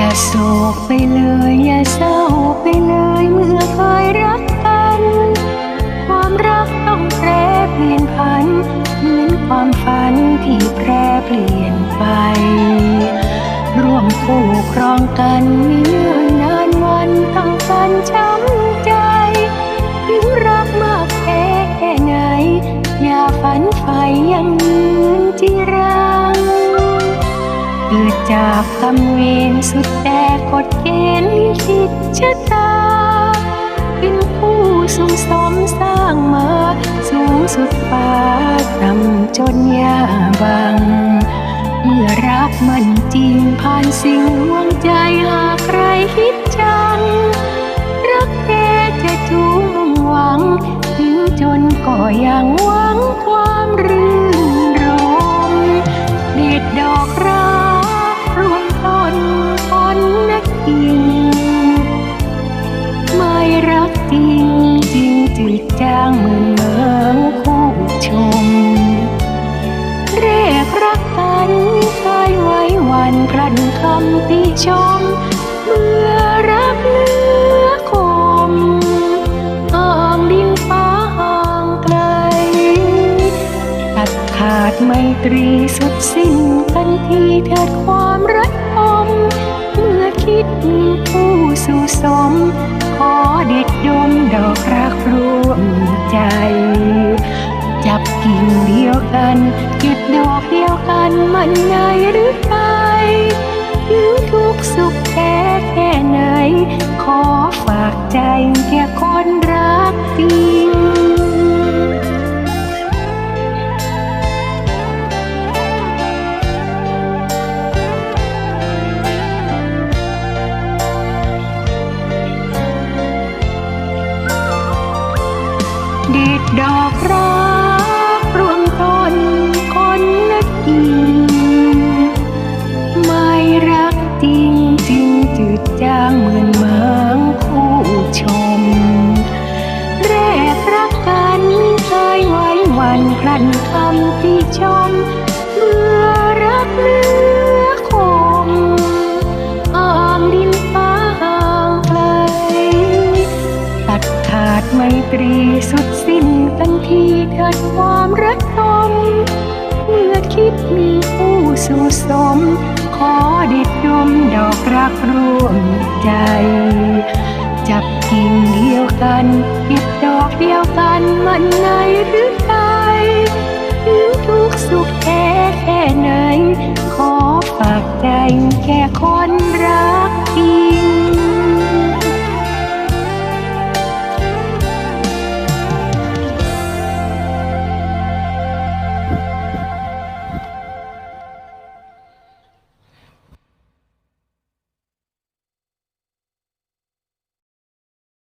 อย่าโศกไปเลย อย่าเศร้าไปเลยเมื่อเคยรักกัน ความรักต้องแปรเปลี่ยนผัน เหมือนความฝันที่แปรเปลี่ยนไป ร่วมคู่ครองกันมีเนื่อนนานวันต้องกันช้ำใจถึงรักมาก จากกรรมเวรสุดแต่กฎเกณฑ์ลิขิตชะตาเป็นผู้สูงสมสร้างมา สูงสุดฟ้าต่ำจนยาบัง เมื่อรักมันจริงผ่านสิ่งห่วงใจหากใครคิดจัง รักแท้จะจูงมุ่งหวัง ถึงจนก็ยังหวังควา จริงจริงจืดจางเหมือนเมืองคู่ชม เรียกรักกันเคยไว้วันพรันคำติชม เมื่อรักเนื้อคมห่างดินฟ้าห่างไกล ตัดขาดไมตรีสุดสิ้นกันทีเถิดความรักอม เมื่อคิดมีผู้สู่สม อกรักร่วมใจ จับกิ่งเดียวกัน เก็บดอกเดียวกันมันไงหรือไปถึงทุกสุขแค่แค่ไหน ขอฝากใจแค่คนรัก ด็ดดอกรักรวงต้นคนละกิ่ง ตรีสุดสิ้นกันทีเถิดความรักทมเมื่อคิดมีผู้สู่สม ขอเด็ดดมดอกรักร่วมใจ จับกิ่งเดียวกันเก็บดอกเดียวกันมันในหรือไกถึงทุกสุขแค่แค่ไหน ขอฝากใจแค่คนรักจริง